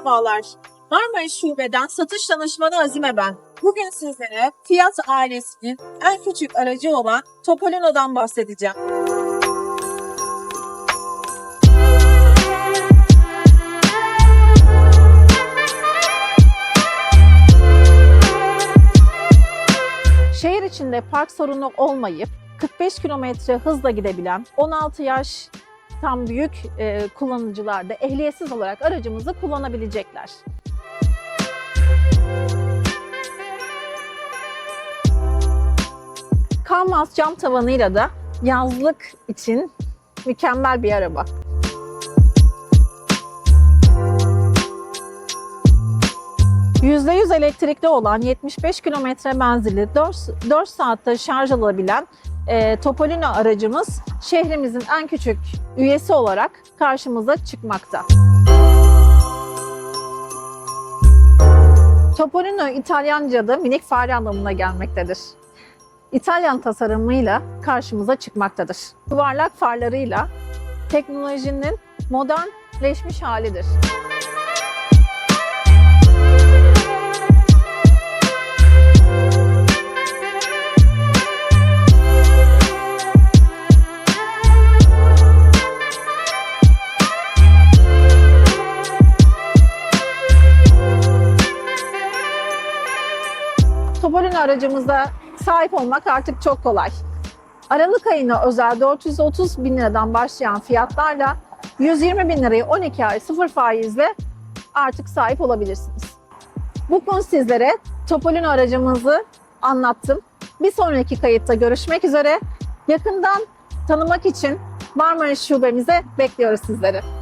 Merhabalar. Marmaris Şube'den satış danışmanı Azime ben. Bugün sizlere Fiat ailesinin en küçük aracı olan Topolino'dan bahsedeceğim. Şehir içinde park sorunu olmayıp 45 kilometre hızla gidebilen 16 yaş tam büyük e, kullanıcılar da ehliyetsiz olarak aracımızı kullanabilecekler. Kanvas cam tavanıyla da yazlık için mükemmel bir araba. %100 elektrikli olan 75 kilometre menzili 4, 4 saatte şarj alabilen e, Topolino aracımız şehrimizin en küçük üyesi olarak karşımıza çıkmakta. Topolino İtalyanca'da minik fare anlamına gelmektedir. İtalyan tasarımıyla karşımıza çıkmaktadır. Yuvarlak farlarıyla teknolojinin modernleşmiş halidir. Topolino aracımıza sahip olmak artık çok kolay. Aralık ayına özel 430 bin liradan başlayan fiyatlarla 120 bin lirayı 12 ay sıfır faizle artık sahip olabilirsiniz. Bugün sizlere Topolino aracımızı anlattım. Bir sonraki kayıtta görüşmek üzere. Yakından tanımak için Marmaris şubemize bekliyoruz sizleri.